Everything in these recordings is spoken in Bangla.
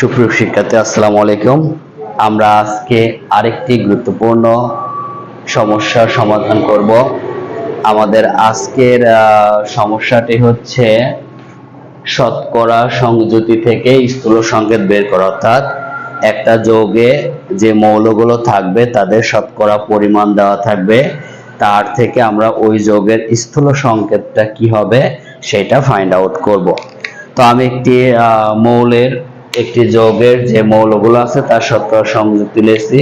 সুপ্রিয় শিক্ষার্থী, আসসালামু আলাইকুম। আমরা আজকে আরেকটি গুরুত্বপূর্ণ সমস্যার সমাধান করব। আমাদের আজকের সমস্যাটি হচ্ছে শতকরা সংযুতি থেকে স্থূল সংকেত বের করা। অর্থাৎ একটা যৌগে যে মৌলগুলো থাকবে, তাদের শতকরা পরিমাণ দেওয়া থাকবে। তার থেকে আমরা ওই যৌগের স্থূল সংকেতটা কি হবে, সেটা ফাইন্ড আউট করব। তো আমি একটি মৌলের একটি যৌগের যে মৌলগুলো আছে, তার শতকরা সংযুক্তি লেখছি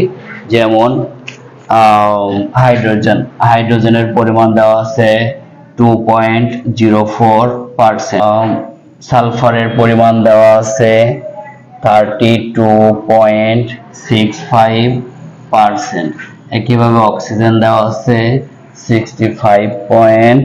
যেমন হাইড্রোজেন। হাইড্রোজেনের পরিমাণ দেওয়া আছে two point zero four percent সালফারের পরিমাণ দেওয়া আছে thirty two point six five percent একইভাবে অক্সিজেন দেওয়া আছে sixty five point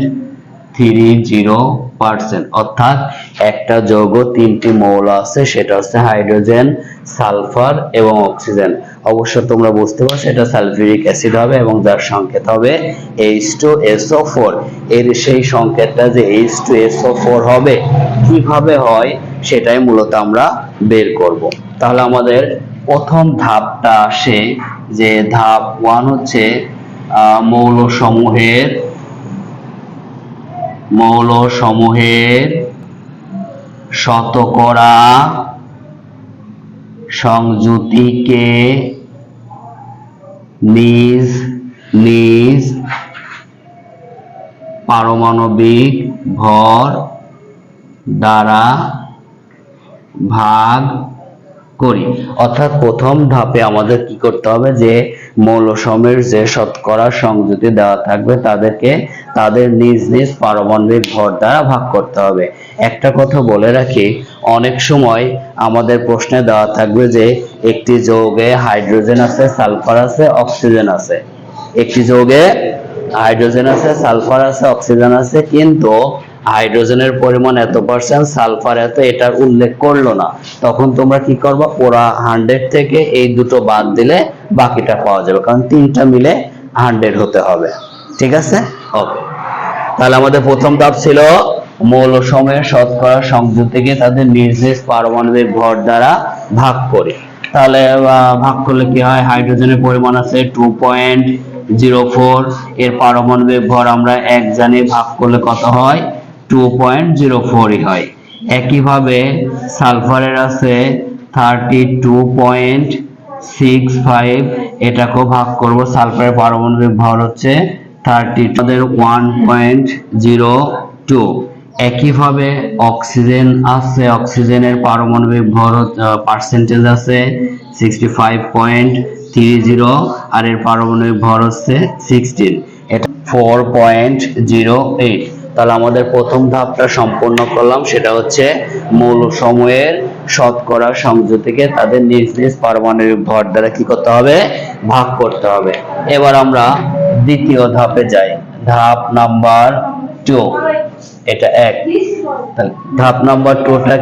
three zero percent অর্থাৎ একটা যৌগ তিনটি মৌল আছে সেটা হচ্ছে হাইড্রোজেন সালফার এবং অক্সিজেন। অবশ্য তোমরা বুঝতে পারছ এটা সালফিউরিক অ্যাসিড হবে এবং যার সংকেত হবে এইচ টু এসও ফোর এর সেই সংকেতটা যে এইচ টু এসও ফোর হবে কীভাবে হয় সেটাই মূলত আমরা বের করব। তাহলে আমাদের প্রথম ধাপটা আসে যে ধাপ ওয়ান হচ্ছে আহ, মৌল সমূহের মৌল সমূহের শতকরা সংযুতিকে নিজ নিজ পারমাণবিক ভর দ্বারা ভাগ করি। অর্থাৎ প্রথম ধাপে আমাদের কি করতে হবে যে মৌলসমের যে শতকরা সংযুতি দেওয়া থাকবে, তাদেরকে তাদের নিজ নিজ পারমাণবিক ভর দ্বারা ভাগ করতে হবে। একটা কথা বলে রাখি, অনেক সময় আমাদের প্রশ্নে দেওয়া থাকবে যে, একটি যৌগে হাইড্রোজেন আছে, সালফার আছে, অক্সিজেন আছে। একটি যৌগে হাইড্রোজেন আছে, সালফার আছে, অক্সিজেন আছে, কিন্তু হাইড্রোজেনের পরিমাণ এত পার্সেন্ট সালফার এত এটার উল্লেখ করল না। তখন তোমরা কি করবা? পুরা হান্ড্রেড থেকে এই দুটো বাদ দিলে বাকিটা পাওয়া যাবে, কারণ তিনটা মিলে হান্ড্রেড হতে হবে। ঠিক আছে? ওকে তাহলে আমাদের প্রথম ধাপ ছিল মৌল সময়ের শতকরা সংযুতিকে তাদের নিজ পারমাণবিক ভর দ্বারা ভাগ করে। তাহলে ভাগ করলে কি হয়? হাইড্রোজেনের পরিমাণ আছে টু পয়েন্ট জিরো ফোর এর পারমাণবিক ভর আমরা এক জানি, ভাগ করলে কত হয়? টু পয়েন্ট জিরো ফোরই হয়। একইভাবে সালফারের আছে thirty two point six five এটাকেও ভাগ করব। সালফারের পারমাণবিক ভর হচ্ছে থার্টি আমাদের ওয়ান পয়েন্ট জিরো টু একইভাবে অক্সিজেন আছে, অক্সিজেনের পারমাণবিক ভর পার্সেন্টেজ আছে sixty five point three zero আর এর পারমাণবিক ভর হচ্ছে সিক্সটিন এটা ফোর পয়েন্ট জিরো এইট তাহলে আমাদের প্রথম ধাপটা সম্পূর্ণ করলাম, সেটা হচ্ছে মৌল সময়ের শতকরা সংযুতিকে তাদের নিজ নিজ পারমাণবিক ভর দ্বারা কি করতে হবে? ভাগ করতে হবে। এবার আমরা দ্বিতীয় ধাপে যাই। ধাপ নাম্বার টু এটা এক। ধাপ নাম্বার টুটা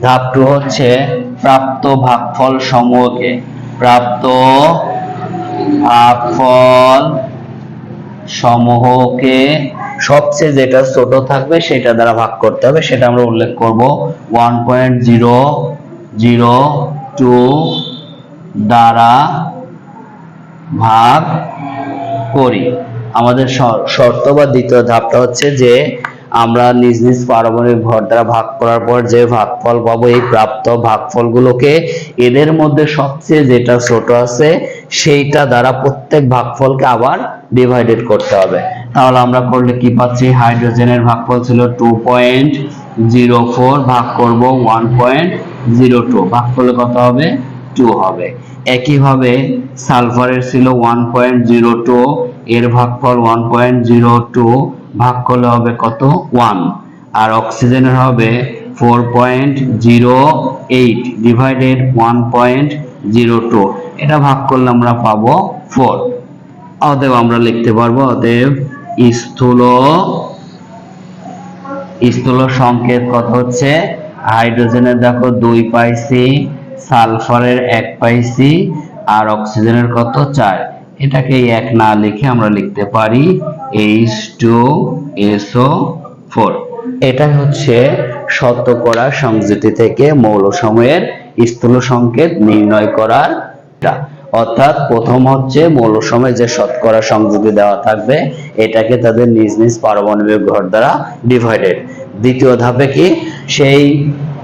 ধাপ টু হচ্ছে প্রাপ্ত ভাগফল সমূহকে। প্রাপ্ত ভাগফল সমূহকে সবচেয়ে যেটা ছোট থাকবে সেটা দ্বারা ভাগ করতে হবে, সেটা আমরা উল্লেখ করব। One point zero zero two দ্বারা ভাগ করি। আমাদের শর্ত বা দ্বিতীয় ধাপটা হচ্ছে যে আমরা নিজ নিজ পারমাণবিক ভর দ্বারা ভাগ করার পর যে ভাগফল পাবো, এই প্রাপ্ত ভাগফলগুলোকে এদের মধ্যে সবচেয়ে যেটা ছোট আছে, সেইটা দ্বারা প্রত্যেক ভাগফলকে আবার ডিভাইডেড করতে হবে। তাহলে আমরা করলে কি পাচ্ছি? হাইড্রোজেনের ভাগফল ছিল টু পয়েন্ট জিরো ফোর ভাগ করব ওয়ান পয়েন্ট জিরো টু ভাগ করলে কত হবে? টু হবে। একইভাবে সালফারের ছিল ওয়ান পয়েন্ট জিরো টু এর ভাগফল ওয়ান পয়েন্ট জিরো টু ভাগ করলে হবে কত? ওয়ান আর অক্সিজেনের হবে four point zero eight divided one point zero two এটা ভাগ করলে আমরা পাবো ফোর অতএব আমরা লিখতে পারব, অতএব স্থূল স্থূল সংকেত কত হচ্ছে? হাইড্রোজেনের দেখো দুই পাইছি সালফারের এক পাইছি আর অক্সিজেনের কত? চার। এটাকে এক না লিখে আমরা লিখতে পারি এইচ টু এসও ফোর এটা হচ্ছে শতকরা সংযুতি থেকে মৌল সময়ের স্থূল সংকেত নির্ণয় করার। অর্থাৎ প্রথম হচ্ছে মৌল সময় যে শতকরা সংযোগে দেওয়া থাকবে, এটাকে তাদের নিজ নিজ পারমাণবিক ভর দ্বারা ডিভাইডেড দ্বিতীয় ধাপে কি? সেই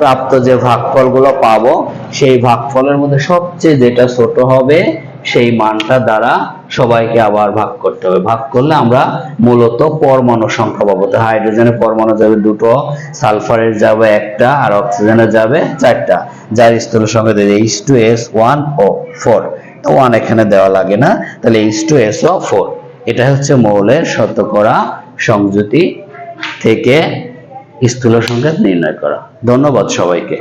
প্রাপ্ত যে ভাগফলগুলো পাবো, সেই ভাগফলের মধ্যে সবচেয়ে যেটা ছোট হবে, সেই মানটা দ্বারা সবাইকে আবার ভাগ করতে হবে। ভাগ করলে আমরা মূলত পরমাণু সংখ্যা পাবো। তো হাইড্রোজেনের পরমাণু যাবে দুটো, সালফারের যাবে একটা, আর অক্সিজেনের যাবে চারটা। যার স্থূল সংখ্যা দিয়ে H two S one O four one এখানে দেওয়া লাগে না, তাহলে H two S O four এটা হচ্ছে মৌলের শতকরা সংযুতি থেকে স্থূল সংখ্যা নির্ণয় করা। ধন্যবাদ সবাইকে।